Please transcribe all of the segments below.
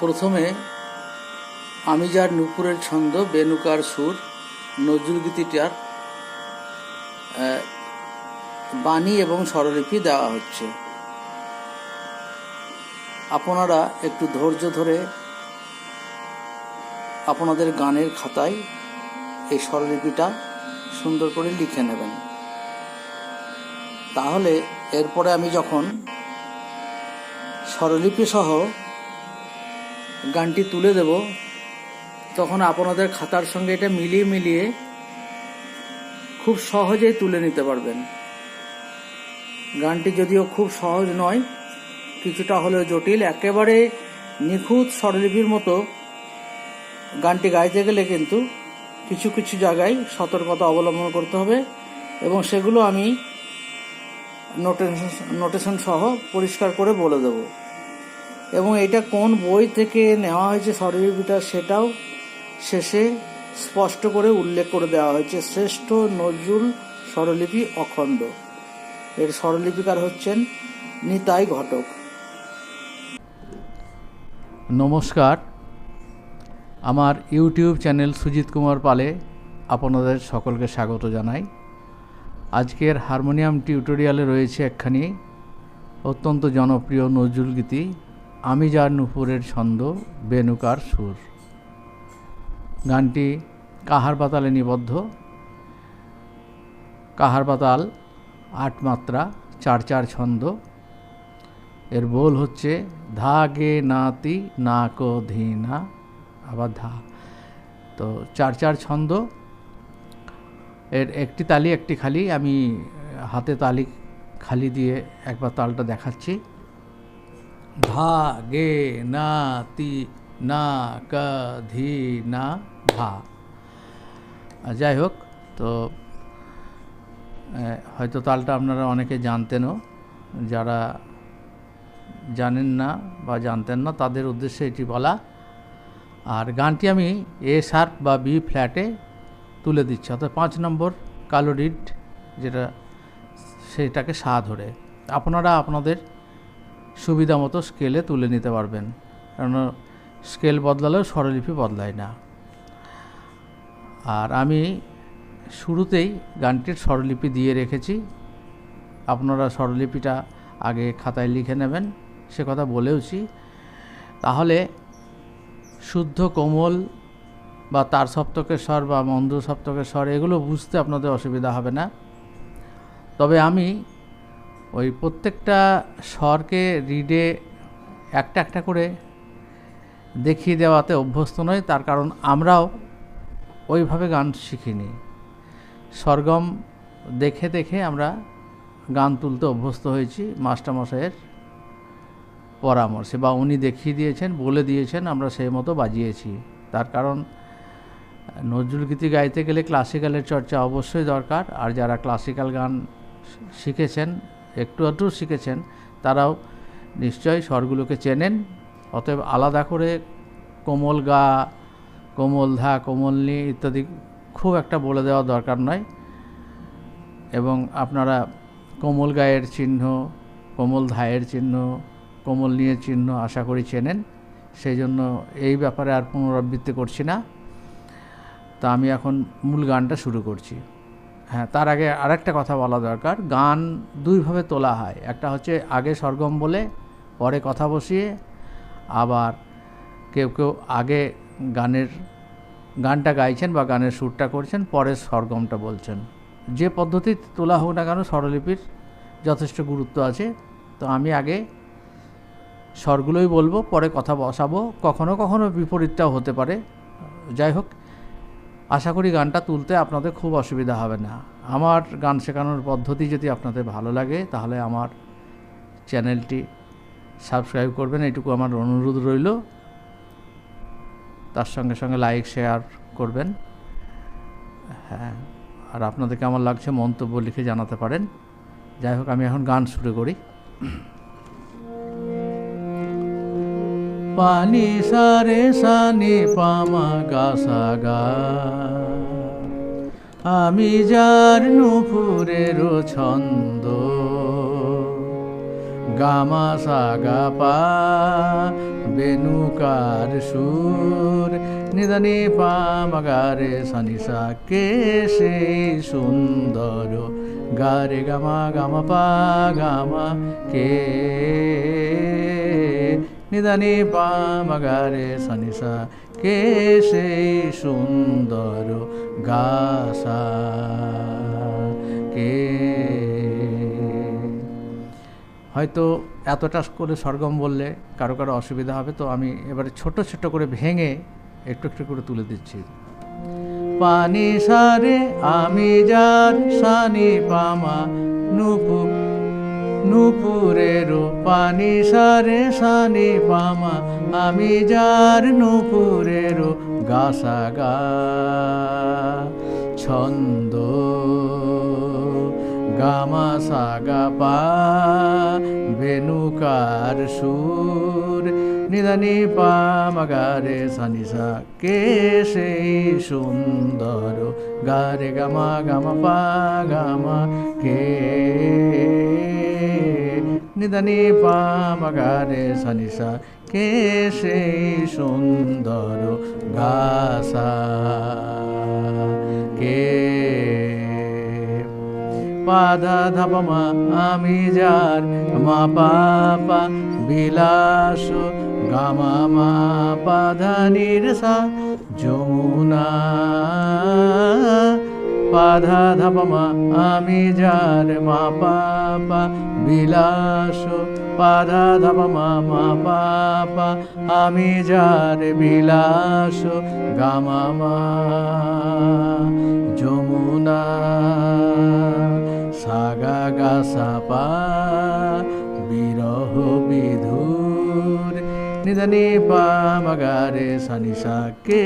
প্রথমে আমি যার নুপুরের ছন্দ বেনুকার সুর নজরুলগীতিটার বাণী এবং স্বরলিপি দেওয়া হচ্ছে। আপনারা একটু ধৈর্য ধরে আপনাদের গানের খাতায় এই স্বরলিপিটা সুন্দর করে লিখে নেবেন। তাহলে এরপরে আমি যখন স্বরলিপি সহ গানটি তুলে দেব, তখন আপনাদের খাতার সঙ্গে এটা মিলিয়ে মিলিয়ে খুব সহজেই তুলে নিতে পারবেন। গানটি যদিও খুব সহজ নয়, কিছুটা হলেও জটিল, একেবারে নিখুঁত স্বরলিপির মতো গানটি গাইতে গেলে কিন্তু কিছু কিছু জায়গায় সতর্কতা অবলম্বন করতে হবে এবং সেগুলো আমি নোটেশন নোটেশন সহ পরিষ্কার করে বলে দেব। এবং এটা কোন বই থেকে নেওয়া হয়েছে স্বরলিপিটা সেটাও শেষে স্পষ্ট করে উল্লেখ করে দেওয়া হয়েছে। শ্রেষ্ঠ নজরুল স্বরলিপি অখণ্ড। এর স্বরলিপিকার হচ্ছেন নিতাই ঘটক। নমস্কার। আমার ইউটিউব চ্যানেল সুজিত কুমার পালে আপনাদের সকলকে স্বাগত জানাই। আজকের হারমোনিয়াম টিউটোরিয়ালে রয়েছে একখানি অত্যন্ত জনপ্রিয় নজরুল গীতি। আমি যার নুপুরের ছন্দ, বেনুকার সুর। গানটি কাহার পাতালে নিবদ্ধ? কাহার পাতাল আট মাত্রা, চার চার ছন্দ। এর বোল হচ্ছে ধা গে নাতি না কো ধি না আবার ধা। তো চার চার ছন্দ। এর একটি তালি, একটি খালি, আমি হাতে তালি খালি দিয়ে একবার তালটা দেখাচ্ছি। ধা গে না তি না ক ধি না ধা যাই হোক, তো হয়তো তালটা আপনারা অনেকে জানতেনও। যারা জানেন না বা জানতেন না, তাদের উদ্দেশ্যে এটি বলা। আর গানটি আমি এ শার্প বা বি ফ্ল্যাটে তুলে দিচ্ছি। অর্থাৎ পাঁচ নম্বর কালো রিড যেটা, সেটাকে সা ধরে। আপনারা আপনাদের সুবিধা মতো স্কেলে তুলে নিতে পারবেন। কারণ স্কেল বদলালেও স্বরলিপি বদলায় না। আর আমি শুরুতেই গানটির স্বরলিপি দিয়ে রেখেছি। আপনারা স্বরলিপিটা আগে খাতায় লিখে নেবেন, সে কথা বলেওছি। তাহলে শুদ্ধ কোমল বা তার সপ্তকের স্বর বা মন্দ সপ্তকের স্বর, এগুলো বুঝতে আপনাদের অসুবিধা হবে না। তবে আমি ওই প্রত্যেকটা স্বরকে রিডে একটা একটা করে দেখিয়ে দেওয়াতে অভ্যস্ত নয় তার কারণ আমরাও ওইভাবে গান শিখিনি। সরগম দেখে দেখে আমরা গান তুলতে অভ্যস্ত হয়েছি মাস্টারমশাইয়ের পরামর্শে, বা উনি দেখিয়ে দিয়েছেন, বলে দিয়েছেন, আমরা সেই মতো বাজিয়েছি। তার কারণ, নজরুল গীতি গাইতে গেলে ক্লাসিক্যালের চর্চা অবশ্যই দরকার, আর যারা ক্লাসিক্যাল গান শিখেছেন একটু একটু শিখেছেন, তারাও নিশ্চয়ই স্বরগুলোকে চেনেন। অতএব আলাদা করে কোমল গা, কোমল ধা, কোমল কোমলনি ইত্যাদি খুব একটা বলে দেওয়া দরকার নয়। এবং আপনারা কোমল গায়ের চিহ্ন, কোমল ধায়ের চিহ্ন, কোমল নিয়ে চিহ্ন আশা করি চেনেন। সেই জন্য এই ব্যাপারে আর পুনরাবৃত্তি করছি না। তা আমি এখন মূল গানটা শুরু করছি। হ্যাঁ তার আগে আরেকটা কথা বলা দরকার। গান দুইভাবে তোলা হয়। একটা হচ্ছে আগে সরগম বলে, পরে কথা বসিয়ে, আবার কেউ কেউ আগে গানের, গানটা গাইছেন বা গানের সুরটা করছেন, পরে সরগমটা বলছেন। যে পদ্ধতি তোলা হোক না কেন স্বরলিপির যথেষ্ট গুরুত্ব আছে। তো আমি আগে স্বরগুলোই বলব, পরে কথা বসাবো। কখনো কখনো বিপরীতটাও হতে পারে। যাই হোক, আশা করি গানটা তুলতে আপনাদের খুব অসুবিধা হবে না। আমার গান শেখানোর পদ্ধতি যদি আপনাদের ভালো লাগে, তাহলে আমার চ্যানেলটি সাবস্ক্রাইব করবেন। এইটুকু আমার অনুরোধ রইল। তার সঙ্গে সঙ্গে লাইক, শেয়ার করবেন। হ্যাঁ আর আপনাদের কেমন লাগছে মন্তব্য লিখে জানাতে পারেন। যাই হোক, আমি এখন গান শুরু করি। পানি সারে সানি পামা গা। আমি যার নুপুরের ছন্দ। গামা সাগা পা, বেনুকার সুর, নিদানি পা মাগারে সানিসা কে সেই সুন্দর। গারে গামা গামা পা, গামা কে নিদানি পা মাগারে সানিসা কে সেই সুন্দর গাসা, কে? হয়তো এতটা করে সরগম বললে কারও কারও অসুবিধা হবে, তো আমি এবারে ছোট ছোট করে ভেঙে একটু একটু করে তুলে দিচ্ছি। পানি সারে আমি যার সানি পামা নুপু নুপুরেরও পানি সারে সানি পামা আমি যার নুপুরেরও গাসা গা। ছন্দ গামা সাগা পা। বেনুকার সুর নিদানি পামা পা মাগারে সানিসা কে সেই সুন্দর। গারে গামা গামা পা গামা কে। নিদানি পা মাগারে সানিসা, কে সেই সুন্দর গাসা কে? পাদা ধাপমা আমি যার মা পাপা, বিলাস গামা মা পাধা নিরসা, যমুনা। পাধা ধাপমা, আমি যার মা পাপা বিলাস পাধা ধাপমা, মা পাপা আমি যার বিলাস, গামা মা, যমুনা, সাগা গাসা পা, বিরহ বিধুর নিদানি পা মাগারে সানিসা কে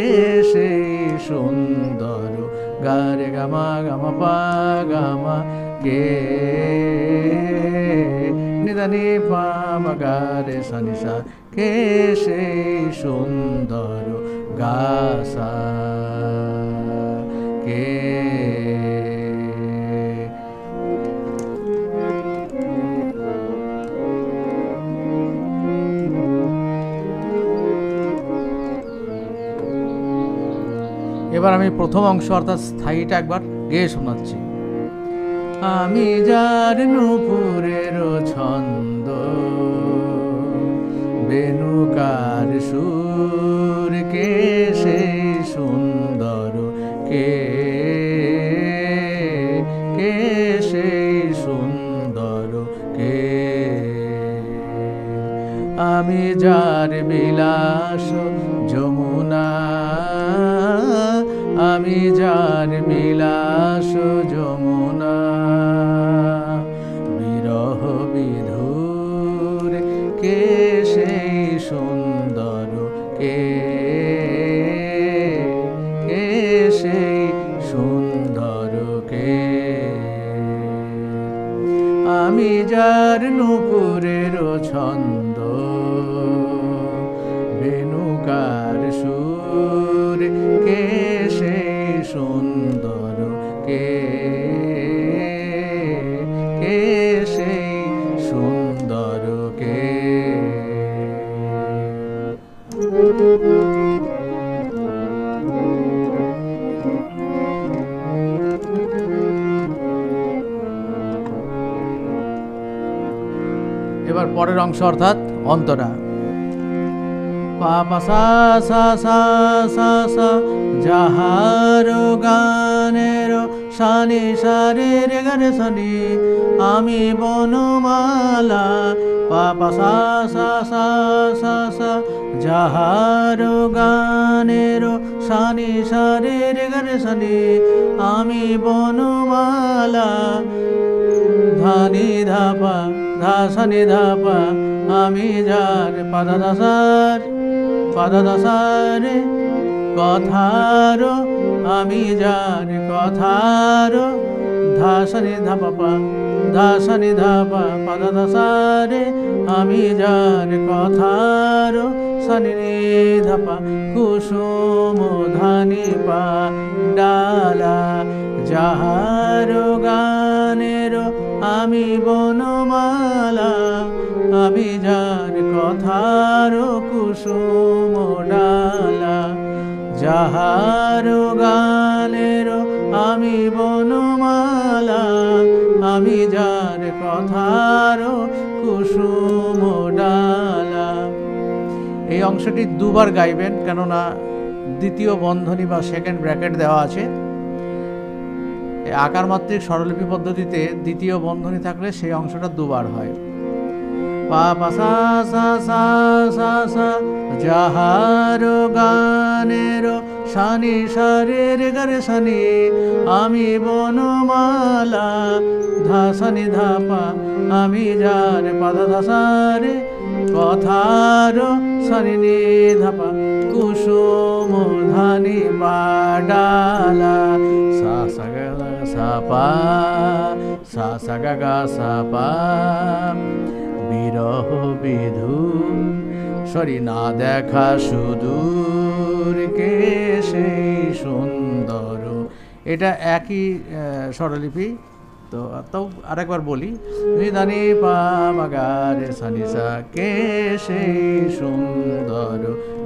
সেই সুন্দর গারে গামা গামা পা গামা কে নিদানি পা মাগারে সানিসা কে সেই সুন্দর গাসা কে এবার আমি প্রথম অংশ অর্থাৎ স্থায়ীটা একবার গেয়ে শোনাচ্ছি। আমি যার নুপুরের ছন্দ, বেনুকার সুর কে সেই সুন্দর, কে কে সেই সুন্দর, কে। আমি যার বিলাস, যমুনা আমি যার বিলাস যমুনা। বিরহ বিধুর কে সেই সুন্দর কে? কে সেই সুন্দর কে? আমি যার নুপুরের ছন্দ বেনুকার সুর, কে সুন্দর কে কে সেই সুন্দর কে? এবার পরের অংশ অর্থাৎ অন্তরা। পাপা সা সা সা সা সা যাহার গানের সানি সারে রে গানে সানি আমি বনমালা পাপা সা সা সা সা সা যাহার গানের সানি সারে রে গানে সানি আমি বনমালা ধানি ধাপা, ধাসানি ধাপা, আমি যার পাদা দাসার পাদা দাসার কথার আমি যার কথার ধাসানি ধাপা ধাসানি ধাপা পাদা দাসারে আমি যার কথার সানি ধাপা, কুসুম ধানি পা, ডালা যাহার গানের আমি বনমালা, আমি যার কথার কুসুম ডালা। যাহার গানের আমি বনমালা, আমি যার কথার কুসুম ডালা। এই অংশটি দুবার গাইবেন, কেননা দ্বিতীয় বন্ধনী বা সেকেন্ড ব্র্যাকেট দেওয়া আছে। আকার মাত্রিক স্বরলিপি পদ্ধতিতে দ্বিতীয় বন্ধনী থাকলে সেই অংশটা দুবার হয়। পা পা, সা সা সা সা সা, যাহার গানের সানি সারে রে গারে সানি আমি বনমালা ধাসানি ধাপা আমি যার পাদা ধাসারে কথার নি ধাপা কুসুম ধানি বাডালা সা সা গা সা সা গা গা সা পা বিরহ বিধুর, সরি না দেখা সুদূর কে সেই সুন্দর। এটা একই স্বরলিপি। তো তাও আরেকবার বলি, নিদানি পা মাগারে সানিসা কে সেই সুন্দর।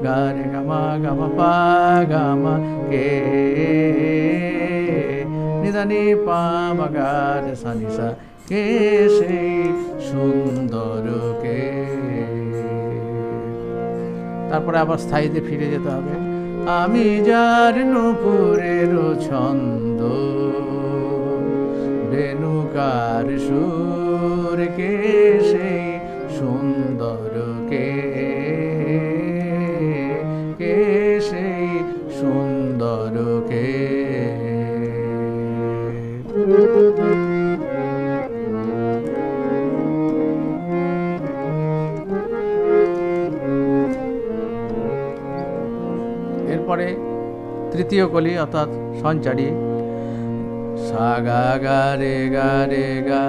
গারে গামা গামা পা গামা কে। নিদানি পা মাগারে সানিসা, কে সেই সুন্দর কে? তারপরে আবার স্থায়ীতে ফিরে যেতে হবে। আমি যার নুপুরের ছন্দ, বেনুকার সুর, কে সেই সুন্দর কে? তৃতীয় কলি অর্থাৎ সঞ্চারী। সা গা গা রে গা রে গা,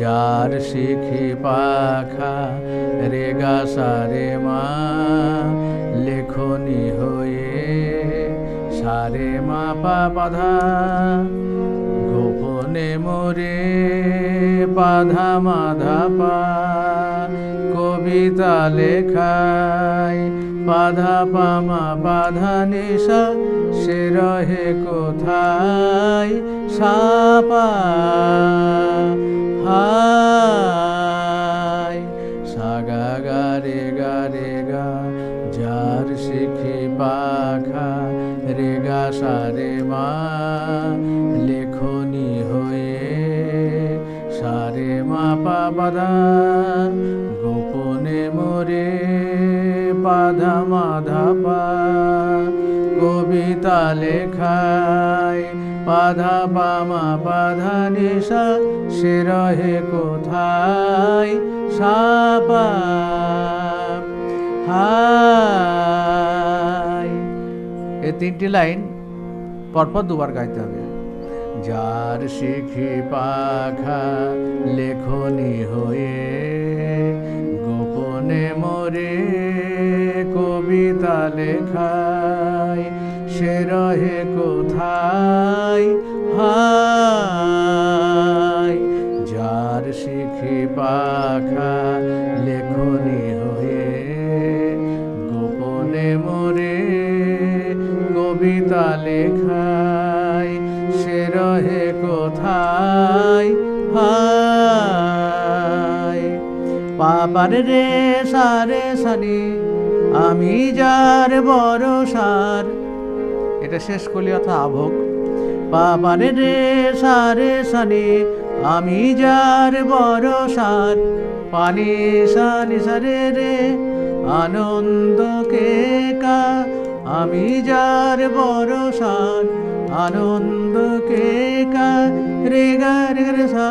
যার শিখি পাখা, রে গা সা রে মা, লেখনি হয়ে সারে মা পা বাধা, গোপনে মোরে বাধা মাধা পা, কবিতা লেখায় বাধা পামা বাধা নিশা সে রহে কোথায়? সাপা হাই সাগা গারে গারে গা, যার শিখি পাখা, রে গা সারে মা, লেখনি হয়ে সারে মা পা বাধা গোপনে মোরে পাধা মাধা লেখায় বাধা পামা বাধা নিশা, সে রহে কোথায়? সাপা হাই এই তিনটি লাইন পরপর দুবার গাইতে হবে। যার শিখি পাখা লেখনি হয়ে গোপনে মরে কবিতা লেখায় সে রহে কোথায়? হাই যার শিখি পাখা লেখনি হয়ে, গোপনে মোরে কবিতা লেখায়, সে রহে কোথায়? হাই পাপার রে সারে সানি, আমি যার বড় সার এটা শেষ কলি অর্থাৎ আভোগ পাপারে রে, সারে সানি, আমি যার বড় সার পানি সানি সারে রে, আনন্দ কে কা? আমি যার বড় সার আনন্দ কে কা? রে গা, রে রে সা,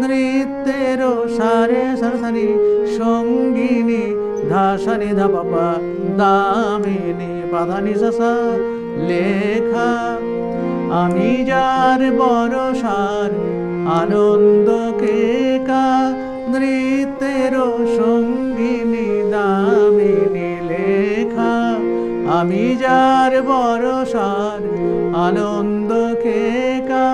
নৃত্যের সারে সরসানি সঙ্গিনী ধাসানি ধাপাপা দামিনী পাধানি সসা। লেখা। আমি যার বড় সার আনন্দ কে কা নৃত্যের সঙ্গিনী দামিনী লেখা। আমি যার বড় সার আনন্দ কে কা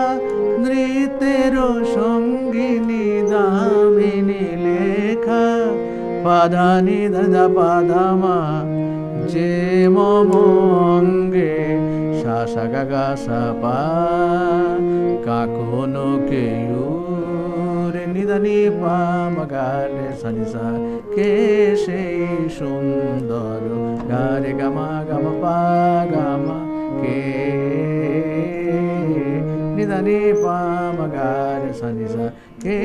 নৃত্যের সঙ্গিনী দামিনী লেখা। পা পাদা নি দা যে মম অঙ্গে সা সা গা গা সা পা, কাকনো কেউ রে নিদানি পা মগারে সানি সা, কে সেই সুন্দর গারে গামা গামা পা, গামা কে? নিদানি পা মগারে সানি সা, কে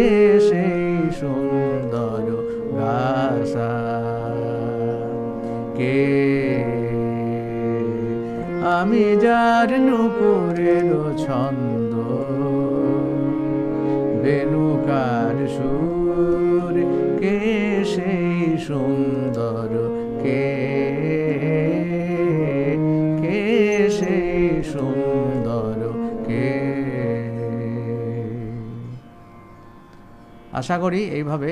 সেই সুন্দর গাসা কে আমি যার নুপুরের ছন্দ বেনুকার সুর, কে সেই সুন্দর, কে কে সেই সুন্দর, কে? আশা করি এইভাবে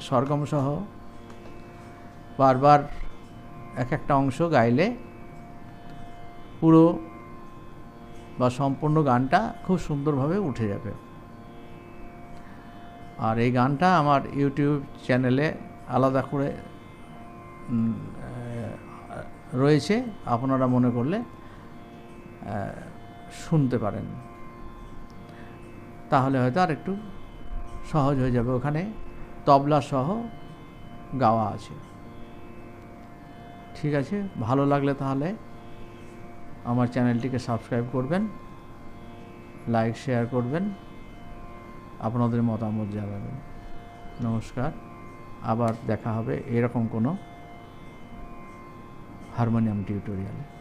সরগম সহ বারবার এক একটা অংশ গাইলে পুরো বা সম্পূর্ণ গানটা খুব সুন্দরভাবে উঠে যাবে। আর এই গানটা আমার ইউটিউব চ্যানেলে আলাদা করে রয়েছে, আপনারা মনে করলে শুনতে পারেন। তাহলে হয়তো আর একটু সহজ হয়ে যাবে ওখানে। তবলা সহ গাওয়া আছে। ঠিক আছে? ভালো লাগলে তাহলে আমার চ্যানেলটিকে সাবস্ক্রাইব করবেন, লাইক, শেয়ার করবেন, আপনাদের মতামত জানাবেন। নমস্কার, আবার দেখা হবে এরকম কোনো হারমোনিয়াম টিউটোরিয়ালে।